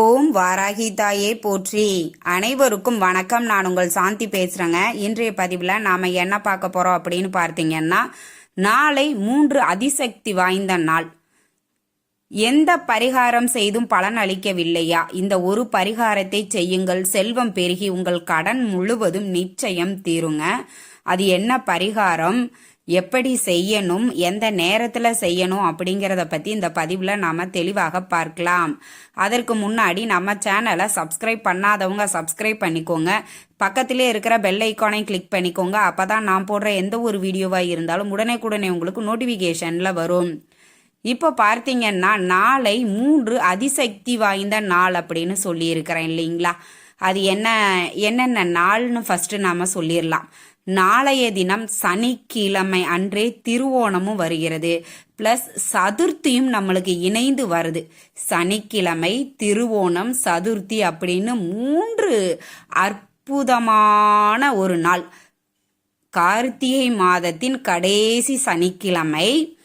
ஓம் வாராகி தாயே போற்றி. அனைவருக்கும் வணக்கம். நான் உங்கள் சாந்தி பேசுறேங்க. இன்றைய பதிவில் நாம என்ன பார்க்க போறோம் அப்படின்னு பார்த்தீங்கன்னா நாளை மூன்று அதிசக்தி வாய்ந்த நாள். எந்த பரிகாரம் செய்தும் பலன் அளிக்கவில்லையா? இந்த ஒரு பரிகாரத்தை செய்யுங்கள். செல்வம் பெருகி உங்கள் கடன் முழுவதும் நிச்சயம் தீருங்க. அது என்ன பரிகாரம்? எப்படி செய்யணும் எந்த நேரத்தில் செய்யணும் அப்படிங்கிறத பற்றி இந்த பதிவில் நாம் தெளிவாக பார்க்கலாம். அதற்கு முன்னாடி நம்ம சேனலை சப்ஸ்கிரைப் பண்ணாதவங்க சப்ஸ்கிரைப் பண்ணிக்கோங்க. பக்கத்திலே இருக்கிற பெல் ஐக்கானை கிளிக் பண்ணிக்கோங்க. அப்போ தான் நான் போடுற எந்த ஒரு வீடியோவாக இருந்தாலும் உடனே உங்களுக்கு நோட்டிஃபிகேஷனில் வரும். இப்போ பார்த்தீங்கன்னா நாளை மூன்று அதிசக்தி வாய்ந்த நாள் அப்படின்னு சொல்லியிருக்கிறேன் இல்லைங்களா? அது என்ன என்னென்ன நாள்னு ஃபர்ஸ்ட் நாம சொல்லிடலாம். நாளைய தினம் சனிக்கிழமை அன்றே திருவோணமும் வருகிறது. ப்ளஸ் சதுர்த்தியும் நம்மளுக்கு இணைந்து வருது. சனிக்கிழமை திருவோணம் சதுர்த்தி அப்படின்னு மூன்று அற்புதமான ஒரு நாள். கார்த்திகை மாதத்தின் கடைசி சனிக்கிழமை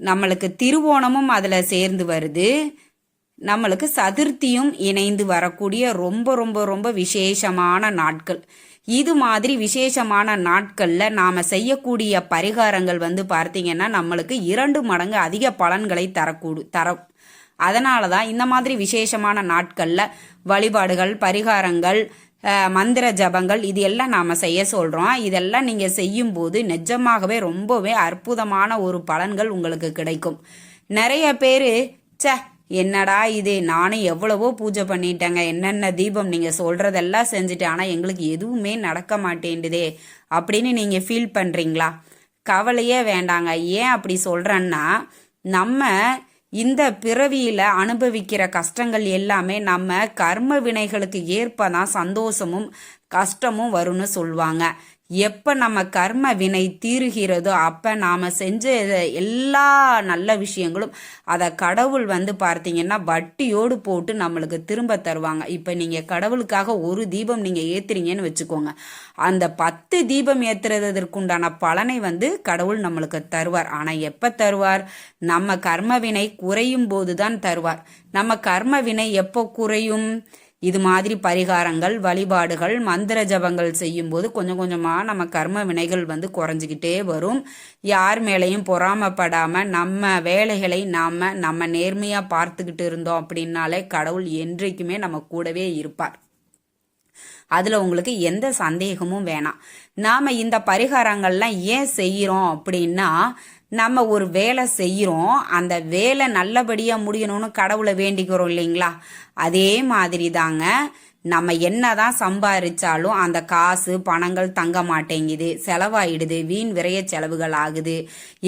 நம்மளுக்கு திருவோணமும் அதில் சேர்ந்து வருது. நம்மளுக்கு சதுர்த்தியும் இணைந்து வரக்கூடிய ரொம்ப ரொம்ப ரொம்ப விசேஷமான நாட்கள். இது மாதிரி விசேஷமான நாட்களில் நாம் செய்யக்கூடிய பரிகாரங்கள் வந்து பார்த்தீங்கன்னா நம்மளுக்கு இரண்டு மடங்கு அதிக பலன்களை தரக்கூடு தர அதனால தான் இந்த மாதிரி விசேஷமான நாட்களில் வழிபாடுகள் பரிகாரங்கள் மந்திர ஜபங்கள் இது எல்லாம் நாம் செய்ய சொல்கிறோம் இதெல்லாம் நீங்கள் செய்யும்போது நிஜமாகவே ரொம்பவே அற்புதமான ஒரு பலன்கள் உங்களுக்கு கிடைக்கும். நிறைய பேர் ச என்னடா இது? நானும் எவ்வளவோ பூஜை பண்ணிட்டேங்க. என்னென்ன தீபம் நீங்கள் சொல்கிறதெல்லாம் செஞ்சுட்டேன் ஆனால் எங்களுக்கு எதுவுமே நடக்க மாட்டேன்டுதே அப்படின்னு நீங்கள் ஃபீல் பண்ணுறீங்களா கவலையே வேண்டாங்க. ஏன் அப்படி சொல்கிறேன்னா நம்ம இந்த பிறவியில் அனுபவிக்கிற கஷ்டங்கள் எல்லாமே நம்ம கர்ம வினைகளுக்கு ஏற்பதான் சந்தோஷமும் கஷ்டமும் வரும்னு சொல்லுவாங்க. எப்போ நம்ம கர்ம வினை தீருகிறதோ அப்போ நாம் செஞ்ச எல்லா நல்ல விஷயங்களும் அதை கடவுள் வந்து பார்த்தீங்கன்னா வட்டியோடு போட்டு நம்மளுக்கு திரும்ப தருவாங்க. இப்போ நீங்கள் கடவுளுக்காக ஒரு தீபம் நீங்கள் ஏற்றுறீங்கன்னு வச்சுக்கோங்க. அந்த பத்து தீபம் ஏற்றுறதற்குண்டான பலனை வந்து கடவுள் நம்மளுக்கு தருவார். ஆனால் எப்போ தருவார்? நம்ம கர்ம வினை குறையும் போது தான் தருவார். நம்ம கர்ம வினை எப்போ குறையும்? இது மாதிரி பரிகாரங்கள் வழிபாடுகள் மந்திர ஜபங்கள் செய்யும்போது கொஞ்சம் கொஞ்சமாக நம்ம கர்ம வினைகள் வந்து குறைஞ்சிக்கிட்டே வரும். யார் மேலேயும் பொறாமப்படாமல் நம்ம வேலைகளை நாம் நம்ம நேர்மையாக பார்த்துக்கிட்டு இருந்தோம் அப்படின்னாலே கடவுள் என்றைக்குமே நம்ம கூடவே இருப்பார். அதில் உங்களுக்கு எந்த சந்தேகமும் வேணாம். நாம் இந்த பரிகாரங்கள்லாம் ஏன் செய்கிறோம் அப்படின்னா நம்ம ஒரு வேலை செய்கிறோம் அந்த வேலை நல்லபடியாக முடியணும்னு கடவுளை வேண்டிக்கிறோம் இல்லைங்களா? அதே மாதிரி தாங்க நம்ம என்னதான் சம்பாதிச்சாலும் அந்த காசு பணங்கள் தங்க மாட்டேங்குது செலவாயிடுது வீண் விரைய செலவுகள் ஆகுது.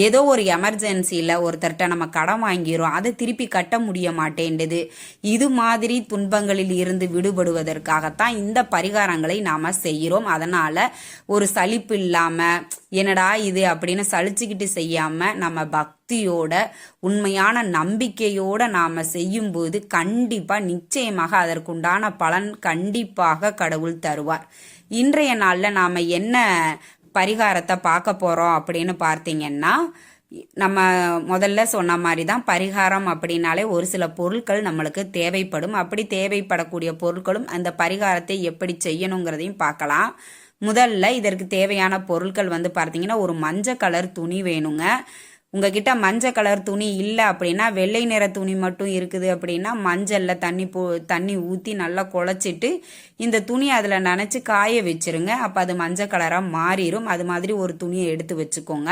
ஏதோ ஒரு எமர்ஜென்சியில் ஒருத்தர்கிட்ட நம்ம கடன் வாங்கிறோம் அதை திருப்பி கட்ட முடிய மாட்டேன்டுது. இது மாதிரி துன்பங்களில் இருந்து விடுபடுவதற்காகத்தான் இந்த பரிகாரங்களை நாம் செய்கிறோம். அதனால் ஒரு சலிப்பு இல்லாமல் என்னடா இது அப்படின்னு சலிச்சுக்கிட்டு செய்யாமல் நம்ம பக்தியோட உண்மையான நம்பிக்கையோட நாம் செய்யும்போது கண்டிப்பாக நிச்சயமாக அதற்குண்டான பலன் கண்டிப்பாக கடவுள் தருவார். இன்றைய நாளில் நாம் என்ன பரிகாரத்தை பார்க்க போகிறோம் அப்படின்னு பார்த்தீங்கன்னா நம்ம முதல்ல சொன்ன மாதிரி தான் பரிகாரம் அப்படின்னாலே ஒரு சில பொருட்கள் நம்மளுக்கு தேவைப்படும். அப்படி தேவைப்படக்கூடிய பொருட்களும் அந்த பரிகாரத்தை எப்படி செய்யணுங்கிறதையும் பார்க்கலாம். முதல்ல இதற்கு தேவையான பொருட்கள் வந்து பார்த்தீங்கன்னா ஒரு மஞ்சள் கலர் துணி வேணுங்க. உங்ககிட்ட மஞ்சள் கலர் துணி இல்லை அப்படின்னா வெள்ளை நிற துணி மட்டும் இருக்குது அப்படின்னா மஞ்சளில் தண்ணி போ தண்ணி ஊற்றி நல்லா குழச்சிட்டு இந்த துணி அதில் நினச்சி காய வச்சுருங்க. அப்போ அது மஞ்சள் கலராக மாறிடும் அது மாதிரி ஒரு துணியை எடுத்து வச்சுக்கோங்க.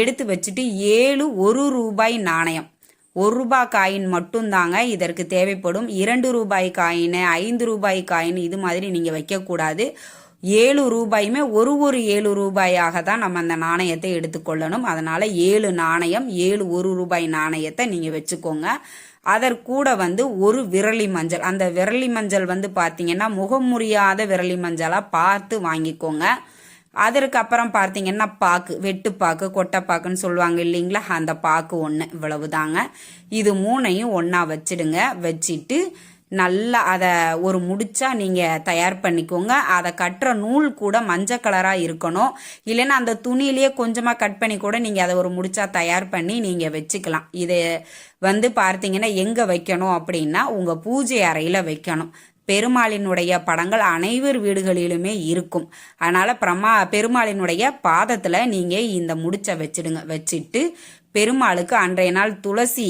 எடுத்து வச்சுட்டு ஏழு ஒரு ரூபாய் நாணயம். ஒரு ரூபாய் காயின் மட்டும்தாங்க இதற்கு தேவைப்படும். இரண்டு ரூபாய் காயின் ஐந்து ரூபாய் காயின் இது மாதிரி நீங்கள் வைக்கக்கூடாது. ஏழு ரூபாயுமே ஒரு ஒரு ஏழு ரூபாயாக தான் நம்ம அந்த நாணயத்தை எடுத்துக்கொள்ளணும். அதனால ஏழு நாணயம் ஏழு ஒரு ரூபாய் நாணயத்தை நீங்கள் வச்சுக்கோங்க. அதற்கூட வந்து ஒரு விரலி மஞ்சள். அந்த விரலி மஞ்சள் வந்து பார்த்தீங்கன்னா முகம் முறியாத விரலி மஞ்சளாக பார்த்து வாங்கிக்கோங்க. அதற்கு அப்புறம் பார்த்தீங்கன்னா பாக்கு வெட்டுப்பாக்கு கொட்டைப்பாக்குன்னு சொல்லுவாங்க இல்லைங்களா? அந்த பாக்கு ஒன்று இவ்வளவு தாங்க இது மூணையும் ஒன்றா வச்சிடுங்க. வச்சுட்டு நல்லா அதை ஒரு முடிச்சா நீங்கள் தயார் பண்ணிக்கோங்க. அதை கட்டுற நூல் கூட மஞ்சள் கலராக இருக்கணும். இல்லைன்னா அந்த துணியிலேயே கொஞ்சமாக கட் பண்ணி கூட நீங்கள் அதை ஒரு முடிச்சா தயார் பண்ணி நீங்கள் வச்சுக்கலாம். இது வந்து பார்த்தீங்கன்னா எங்கே வைக்கணும் அப்படின்னா உங்கள் பூஜை அறையில் வைக்கணும். பெருமாளினுடைய படங்கள் அனைவர் வீடுகளிலுமே இருக்கும். அதனால் பிரமா பெருமாளினுடைய பாதத்தில் நீங்கள் இந்த முடிச்சை வச்சிடுங்க. வச்சுட்டு பெருமாளுக்கு அன்றைய நாள் துளசி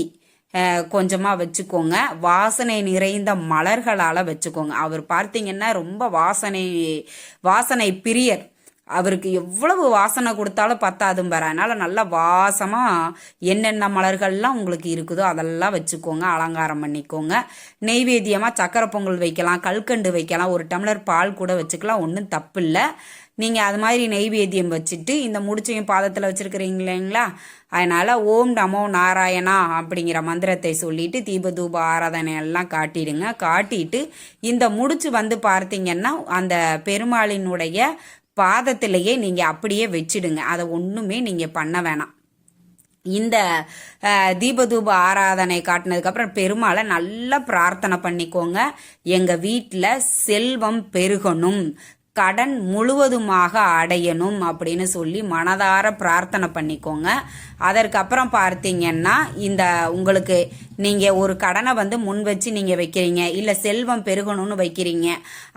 கொஞ்சமாக வச்சுக்கோங்க. வாசனை நிறைந்த மலர்களால் வச்சுக்கோங்க. அவர் பார்த்தீங்கன்னா ரொம்ப வாசனை வாசனை பிரியர். அவருக்கு எவ்வளவு வாசனை கொடுத்தாலும் பத்தாதும் பாரு. அதனால் நல்லா வாசமாக என்னென்ன மலர்கள்லாம் உங்களுக்கு இருக்குதோ அதெல்லாம் வச்சுக்கோங்க. அலங்காரம் பண்ணிக்கோங்க. நெய்வேத்தியமாக சக்கரை பொங்கல் வைக்கலாம் கல்கண்டு வைக்கலாம். ஒரு டம்ளர் பால் கூட வச்சுக்கலாம். ஒன்றும் தப்பு இல்லை நீங்கள் அது மாதிரி நெய்வேத்தியம் வச்சுட்டு இந்த முடிச்சையும் பாதத்தில் வச்சுருக்கிறீங்க இல்லைங்களா அதனால் ஓம் நமோ நாராயணா அப்படிங்கிற மந்திரத்தை சொல்லிட்டு தீப தூப ஆராதனை எல்லாம் காட்டிடுங்க. காட்டிட்டு இந்த முடிச்சு வந்து பார்த்தீங்கன்னா அந்த பெருமாளினுடைய பாதத்திலேயே நீங்கள் அப்படியே வச்சிடுங்க. அதை ஒன்றுமே நீங்கள் பண்ண வேணாம். இந்த தீபதூப ஆராதனை காட்டினதுக்கப்புறம் பெருமாளை நல்லா பிரார்த்தனை பண்ணிக்கோங்க. எங்கள் வீட்டில் செல்வம் பெருகணும். கடன் முழுவதுமாக அடையணும் அப்படின்னு சொல்லி மனதார பிரார்த்தனை பண்ணிக்கோங்க. அதற்கப்புறம் பார்த்தீங்கன்னா இந்த உங்களுக்கு நீங்கள் ஒரு கடனை வந்து முன் வச்சு நீங்கள் வைக்கிறீங்க. இல்லை செல்வம் பெருகணும்னு வைக்கிறீங்க.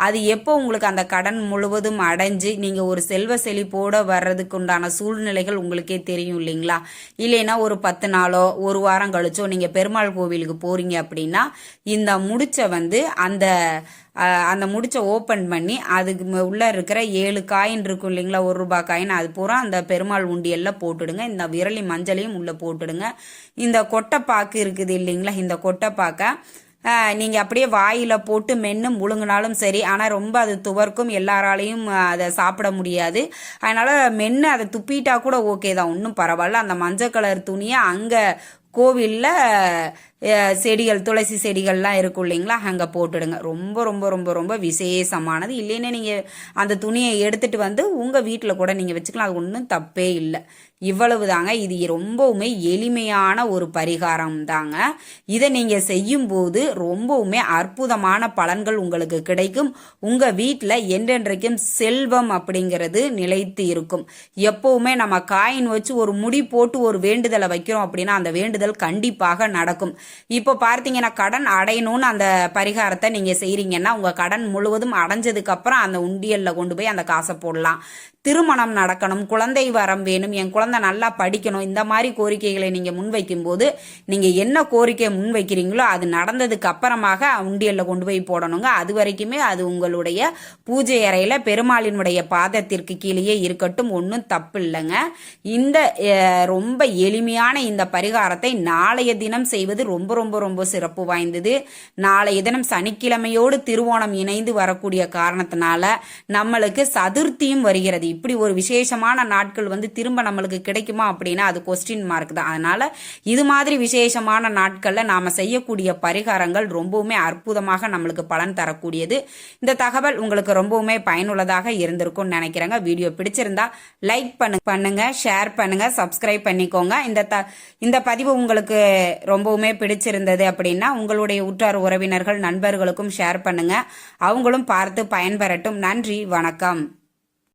அது எப்போ உங்களுக்கு அந்த கடன் முழுவதும் அடைஞ்சு நீங்கள் ஒரு செல்வ செழிப்போடு வர்றதுக்கு உண்டான சூழ்நிலைகள் உங்களுக்கே தெரியும் இல்லைங்களா? இல்லைன்னா ஒரு பத்து நாளோ ஒரு வாரம் கழிச்சோ நீங்கள் பெருமாள் கோவிலுக்கு போகிறீங்க அப்படின்னா இந்த முடிச்ச வந்து அந்த அந்த முடிச்ச ஓப்பன் பண்ணி அதுக்கு உள்ளே இருக்கிற ஏழு காயின் இருக்கும் இல்லைங்களா? ஒரு ரூபாய் காயின் அது பூரா அந்த பெருமாள் உண்டியெல்லாம் போட்டுடுங்க. இந்த விரலி மஞ்சளையும் உள்ளே போட்டுடுங்க. இந்த கொட்டைப்பாக்கு இருக்குது இல்லைங்களா? இந்த கொட்டைப்பாக்கை நீங்கள் அப்படியே வாயில் போட்டு மென்று முழுங்கினாலும் சரி ஆனால் ரொம்ப அது துவர்க்கும் எல்லாராலையும் அதை சாப்பிட முடியாது. அதனால் மென்று அதை துப்பிட்டா கூட ஓகே தான் ஒன்றும் பரவாயில்ல. அந்த மஞ்சள் கலர் துணியை அங்கே கோவிலில் செடிகள் துளசி செடிகள்லாம் இருக்கும் இல்லைங்களா? அங்கே போட்டுடுங்க. ரொம்ப ரொம்ப ரொம்ப ரொம்ப விசேஷமானது. இல்லைன்னா நீங்கள் அந்த துணியை எடுத்துகிட்டு வந்து உங்கள் வீட்டில் கூட நீங்கள் வச்சுக்கலாம். அது ஒன்றும் தப்பே இல்லை. இவ்வளவு தாங்க இது ரொம்பவுமே எளிமையான ஒரு பரிகாரம் தாங்க. இதை நீங்கள் செய்யும்போது ரொம்பவுமே அற்புதமான பலன்கள் உங்களுக்கு கிடைக்கும். உங்கள் வீட்டில் என்றென்றைக்கும் செல்வம் அப்படிங்கிறது நிலைத்து இருக்கும். எப்போவுமே நம்ம காயின் வச்சு ஒரு முடி போட்டு ஒரு வேண்டுதலை வைக்கிறோம் அப்படின்னா அந்த வேண்டுதல் கண்டிப்பாக நடக்கும். இப்போ பார்த்தீங்கன்னா கடன் அடையணும்னு அந்த பரிகாரத்தை நீங்கள் செய்கிறீங்கன்னா உங்கள் கடன் முழுவதும் அடைஞ்சதுக்கப்புறம் அந்த உண்டியலில் கொண்டு போய் அந்த காசை போடலாம். திருமணம் நடக்கணும் குழந்தை வரம் வேணும் என் குழந்தை நல்லா படிக்கணும் இந்த மாதிரி கோரிக்கைகளை நீங்கள் முன்வைக்கும்போது நீங்கள் என்ன கோரிக்கையை முன்வைக்கிறீங்களோ அது நடந்ததுக்கு அப்புறமாக உண்டியலில் கொண்டு போய் போடணுங்க. அது வரைக்குமே அது உங்களுடைய பூஜை அறையில் பெருமாளினுடைய பாதத்திற்கு கீழேயே இருக்கட்டும் ஒன்றும் தப்பு இல்லைங்க. இந்த ரொம்ப எளிமையான இந்த பரிகாரத்தை நாளைய தினம் செய்வது ரொம்ப ரொம்ப ரொம்ப சிறப்பு வாய்ந்தது. நாளைய தினம் சனிக்கிழமையோடு திருவோணம் இணைந்து வரக்கூடிய காரணத்தினால நம்மளுக்கு சதுர்த்தியும் வருகிறது. இப்படி ஒரு விசேஷமான நாட்கள் வந்து திரும்ப நம்மளுக்கு கிடைக்குமா அப்படின்னா அது கொஸ்டின் மார்க் தான். அதனால இது மாதிரி விசேஷமான நாட்களில் நாம் செய்யக்கூடிய பரிகாரங்கள் ரொம்பவுமே அற்புதமாக நம்மளுக்கு பலன் தரக்கூடியது. இந்த தகவல் உங்களுக்கு ரொம்பவுமே பயனுள்ளதாக இருந்திருக்கும்னு நினைக்கிறேங்க. வீடியோ பிடிச்சிருந்தா லைக் பண்ணு பண்ணுங்க ஷேர் பண்ணுங்க சப்ஸ்கிரைப் பண்ணிக்கோங்க. இந்த த இந்த பதிவு உங்களுக்கு ரொம்பவுமே பிடிச்சிருந்தது அப்படின்னா உங்களுடைய உற்றார் உறவினர்கள் நண்பர்களுக்கும் ஷேர் பண்ணுங்க. அவங்களும் பார்த்து பயன்பெறட்டும். நன்றி வணக்கம்.